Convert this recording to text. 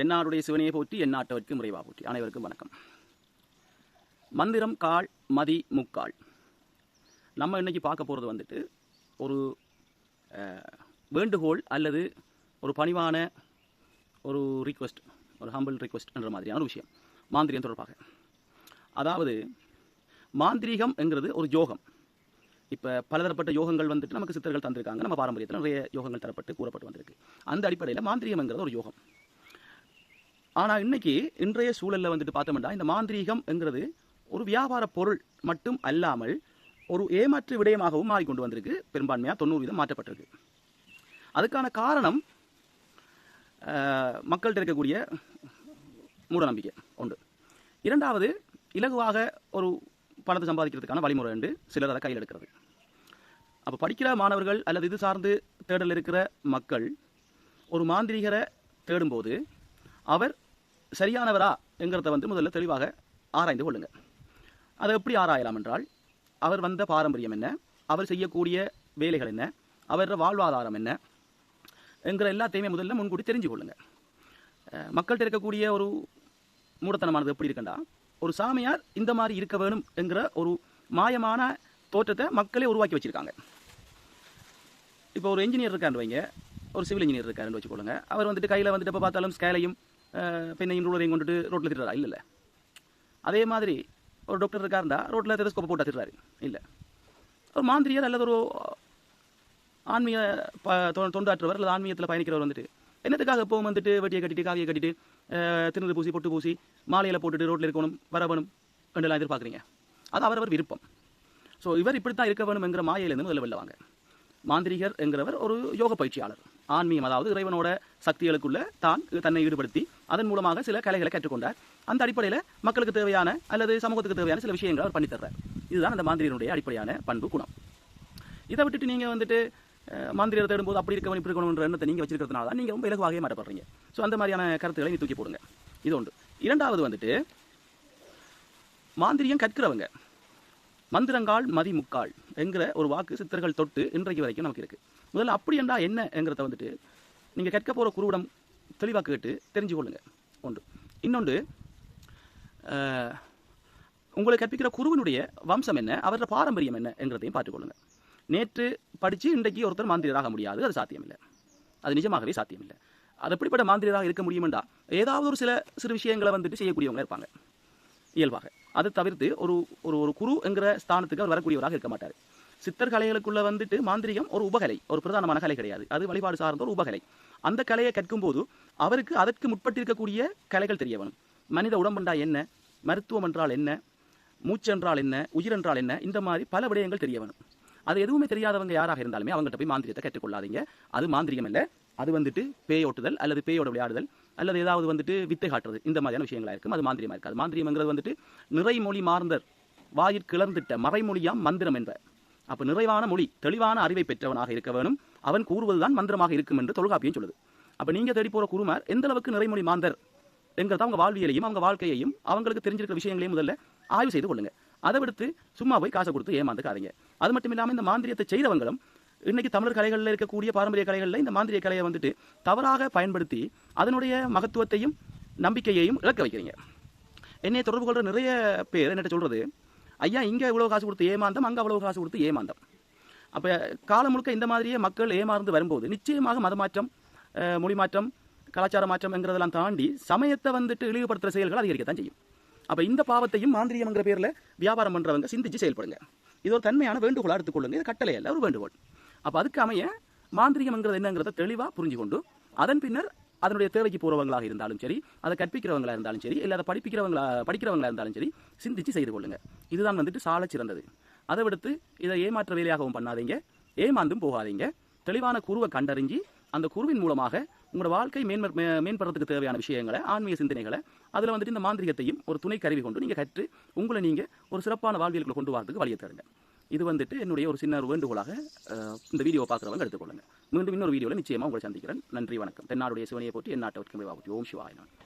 தென்னாருடைய சிவனையை போற்றி எந்நாட்டவர்க்கு முறைவா போற்றி. அனைவருக்கும் வணக்கம். மந்திரம் கால் மதி முக்கால். நம்ம இன்னைக்கு பார்க்க போகிறது வந்துட்டு ஒரு வேண்டுகோள் அல்லது ஒரு பணிவான ஒரு ரிக்வெஸ்ட் ஒரு ஹம்பிள் ரிக்வெஸ்ட் என்ற மாதிரியான ஒரு விஷயம். மாந்திரிகம் தொடர்பாக. அதாவது மாந்திரீகம் என்கிறது ஒரு யோகம். இப்போ பலதரப்பட்ட யோகங்கள் வந்துட்டு நமக்கு சித்தர்கள் தந்திருக்காங்க. நம்ம பாரம்பரியத்தில் நிறைய யோகங்கள் தரப்பட்டு கூறப்பட்டு வந்திருக்கு. அந்த அடிப்படையில் மாந்திரீகம்ங்கிறது ஒரு யோகம். ஆனால் இன்னைக்கு இன்றைய சூழலில் வந்துட்டு பார்த்தோம்னா இந்த மாந்திரீகம்ங்கிறது ஒரு வியாபார பொருள் மட்டும் அல்லாமல் ஒரு ஏமாற்று விடயமாகவும் மாறிக்கொண்டு வந்திருக்கு. பெரும்பான்மையாக தொண்ணூறு வீதம் மாற்றப்பட்டிருக்கு. அதுக்கான காரணம் மக்கள்கிட்ட இருக்கக்கூடிய மூடநம்பிக்கை உண்டு. இரண்டாவது இலகுவாக ஒரு பணத்தை சம்பாதிக்கிறதுக்கான வழிமுறை என்று சிலர் அதை கையில் எடுக்கிறது. அப்போ படிக்கிற மாணவர்கள் அல்லது இது சார்ந்து தேடல் இருக்கிற மக்கள் ஒரு மாந்திரிகரை தேடும்போது அவர் சரியானவரா என்கிறத வந்து முதல்ல தெளிவாக ஆராய்ந்து கொள்ளுங்க. அதை எப்படி ஆராயலாம் என்றால் அவர் வந்த பாரம்பரியம் என்ன? அவர் செய்யக்கூடிய வேலைகள் என்ன? அவரோட வாழ்வாதாரம் என்ன? என்கிற எல்லாத்தையுமே முதல்ல முன்கூட்டி தெரிஞ்சு கொள்ளுங்க. மக்கள்கிட்ட இருக்கக்கூடிய ஒரு மூடத்தனமானது எப்படி இருக்குண்டா? ஒரு சாமியார் இந்த மாதிரி இருக்க வேணும் என்கிற ஒரு மாயமான தோற்றத்தை மக்களே உருவாக்கி வச்சுருக்காங்க. இப்போ ஒரு இன்ஜினியர் இருக்காருன்னு வைங்க. ஒரு சிவில் இன்ஜினியர் இருக்காருன்னு வச்சுக்கொள்ளுங்க. அவர் வந்துட்டு கையில் வந்துட்டு இப்போ பார்த்தாலும் ஸ்கேலையும் பெண்ணையும் ரூலரையும் கொண்டுட்டு ரோட்டில் திட்டுறாரா இல்லைல்ல. அதே மாதிரி ஒரு டாக்டர் இருக்காருண்டா ரோட்டில் டெலிஸ்கோப்பை போட்டு திட்டுறாரு இல்லை. ஒரு மாந்திரியர் அல்லது ஒரு ஆன்மீக ப தொண்டாற்றுவர் அல்லது ஆன்மீகத்தில் பயணிக்கிறவர் வந்துட்டு என்னத்துக்காக எப்பவும் வந்துட்டு வெட்டியை கட்டிட்டு காவியை கட்டிட்டு அஹ், பூசி பொட்டு பூசி மாலையில் போட்டுட்டு ரோட்டில் இருக்கணும் வரவணும் என்றெல்லாம் எதிர்பார்க்குறீங்க? அது அவரவர் விருப்பம். ஸோ இவர் இப்படித்தான் இருக்க வேணும்ங்கிற மாயையிலேருந்து முதல்ல வெளில வாங்க. மாந்திரிகர் என்கிறவர் ஒரு யோக பயிற்சியாளர். ஆன்மீகம் அதாவது இறைவனோட சக்திகளுக்குள்ள தான் தன்னை ஈடுபடுத்தி அதன் மூலமாக சில கலைகளை கற்றுக்கொண்டார். அந்த அடிப்படையில் மக்களுக்கு தேவையான அல்லது சமூகத்துக்கு தேவையான சில விஷயங்களை அவர் பண்ணித்தர்றார் இதுதான் அந்த மாந்திரியனுடைய அடிப்படையான பண்பு குணம். இதை விட்டுட்டு நீங்கள் வந்துட்டு அஹ், மாந்திரியரை தேடும்போது அப்படி இருக்கவன் இப்படி இருக்கணுன்ற எண்ணத்தை நீங்கள் வச்சிருக்கிறதுனால தான் நீங்கள் ரொம்ப இலகுவாகவே மாட்டப்படுறீங்க ஸோ அந்த மாதிரியான கருத்துக்களை நீ தூக்கி போடுங்க. இது ஒன்று. இரண்டாவது வந்துட்டு மாந்திரியம் கற்கிறவங்க மந்திரங்கால் மதி முக்கால் என்கிற ஒரு வாக்கு சித்தர்கள் தொட்டு இன்றைக்கு வரைக்கும் நமக்கு இருக்கு. முதல்ல அப்படி என்றால் என்னங்கிறத வந்துட்டு நீங்கள் கற்க போகிற குருவிடம் தெளிவாக கேட்டு தெரிஞ்சு கொள்ளுங்கள் ஒன்று. இன்னொன்று உங்களை கற்பிக்கிற குருவினுடைய வம்சம் என்ன அவரோட பாரம்பரியம் என்ன என்கிறதையும் பார்த்துக்கொள்ளுங்க நேற்று படித்து இன்றைக்கு ஒருத்தர் மாந்திரியராக முடியாது அது சாத்தியமில்லை. அது நிஜமாகவே சாத்தியமில்லை. அது எப்படிப்பட்ட மாந்திரியராக இருக்க முடியுமெண்டா ஏதாவது ஒரு சில சிறு விஷயங்களை வந்துட்டு செய்யக்கூடியவங்க இருப்பாங்க. இயல்பாக. அதை தவிர்த்து ஒரு ஒரு ஒரு குரு என்கிற ஸ்தானத்துக்கு அவர் வரக்கூடியவராக இருக்க மாட்டார். சித்தர் கலைகளுக்குள்ள வந்துட்டு மாந்திரிகம் ஒரு உபகலை ஒரு பிரதானமான கலை கிடையாது. அது வழிபாடு சார்ந்த ஒரு உபகலை. அந்த கலையை கற்கும் போது அவருக்கு அதற்கு முற்பட்டிருக்கக்கூடிய கலைகள் தெரிய வேணும். மனித உடம்புண்டா என்ன? மருத்துவம் என்றால் என்ன? மூச்சென்றால் என்ன? உயிர் என்றால் என்ன? இந்த மாதிரி பல விடயங்கள் தெரிய வேணும். அது எதுவுமே தெரியாதவங்க யாராக இருந்தாலுமே அவங்ககிட்ட போய் மாந்திரியத்தை கற்றுக்கொள்ளாதீங்க. அது மாந்திரிகம் இல்லை அது வந்துட்டு பேயோட்டுதல் அல்லது பேயோட விளையாடுதல் அல்லது ஏதாவது வந்துட்டு வித்தை காட்டுறது. இந்த மாதிரியான விஷயங்களா இருக்கும். அது மாந்திரியமாக இருக்காது. மாந்திரியம்ங்கிறது வந்துட்டு நிறைமொழி மார்ந்தர் வாயிற்கிளர்ந்திட்ட மறைமொழியாம் மந்திரம் என்ப அப்ப நிறைவான மொழி தெளிவான அறிவை பெற்றவனாக இருக்க வேணும். அவன் கூறுவதுதான் மந்திரமாக இருக்கும் என்று தொல்காப்பியம் சொல்லுது. அப்ப நீங்க தேடி போற குருமார் எந்த அளவுக்கு நிறைமொழி மாந்தர் என்கிறத அவங்க வாழ்வியலையும் அவங்க வாழ்க்கையையும் அவங்களுக்கு தெரிஞ்சிருக்கிற விஷயங்களையும் முதல்ல ஆய்வு செய்து கொள்ளுங்க. அதை விடுத்து சும்மா போய் காசை கொடுத்து ஏமாந்துக்காதீங்க. அது மட்டும் இல்லாமல் இந்த மாந்திரியத்தை செய்தவங்களும் இன்னைக்கு தமிழர் கலைகளில் இருக்கக்கூடிய பாரம்பரிய கலைகளில் இந்த மாந்திரிய கலையை வந்துட்டு தவறாக பயன்படுத்தி அதனுடைய மகத்துவத்தையும் நம்பிக்கையையும் இழக்க வைக்கிறீங்க. என்னை தொடர்பு கொள்கிற நிறைய பேர் என்னட்ட சொல்றது ஐயா இங்கே இவ்வளோ காசு கொடுத்து ஏமாந்தம் அங்கே அவ்வளோ காசு கொடுத்து ஏமாந்தம். அப்போ காலம் முழுக்க இந்த மாதிரியே மக்கள் ஏமாந்து வரும்போது நிச்சயமாக மதமாற்றம் மொழி மாற்றம் கலாச்சார மாற்றம் என்கிறதெல்லாம் தாண்டி சமயத்தை வந்துட்டு இழிவுபடுத்துகிற செயல்கள் அதிகரிக்கத்தான் செய்யும். அப்போ இந்த பாவத்தையும் மாந்திரியம்ங்கிற பேரில் வியாபாரம் பண்ணுறவங்க சிந்திச்சு செயல்படுங்க. இது ஒரு தன்மையான வேண்டுகோளாக எடுத்துக்கொள்ளுங்க. இது கட்டளை அல்ல ஒரு வேண்டுகோள். அப்போ அதுக்கு அமைய மாந்திரிகம்ங்கிறது என்னங்கிறத தெளிவாக புரிஞ்சு கொண்டு அதன் பின்னர் அதனுடைய தேவைக்கு போகிறவங்களாக இருந்தாலும் சரி அதை கற்பிக்கிறவங்களா இருந்தாலும் சரி இல்லை அதை படிப்பிக்கிறவங்களா படிக்கிறவங்களா இருந்தாலும் சரி சிந்திச்சு செய்து கொள்ளுங்க. இதுதான் வந்துட்டு சால சிறந்தது. அதை விடுத்து இதை ஏமாற்ற வேலையாகவும் பண்ணாதீங்க. ஏமாந்தும் போகாதீங்க. தெளிவான குருவை கண்டறிஞ்சு அந்த குருவின் மூலமாக உங்களோட வாழ்க்கை மேன்ம மே- மேம்படுறதுக்கு தேவையான விஷயங்களை ஆன்மீக சிந்தனைகளை அதில் வந்துட்டு இந்த மாந்திரிகத்தையும் ஒரு துணை கருவி கொண்டு நீங்கள் கற்று உங்களை நீங்கள் ஒரு சிறப்பான வாழ்வியலுக்குள்ள கொண்டு வரதுக்கு வழியை தருங்க இது வந்துட்டு என்னுடைய ஒரு சின்ன வேண்டுகோளாக இந்த வீடியோ பார்க்குறவங்க எடுத்துக்கொள்ளுங்க. மீண்டும் இன்னொரு வீடியோவில் நிச்சயமாக உங்களை சந்திக்கிறேன். நன்றி வணக்கம். தென்னாடுடைய சிவனையை போட்டு என் நாட்டை ஓம் சிவாயினான் நான்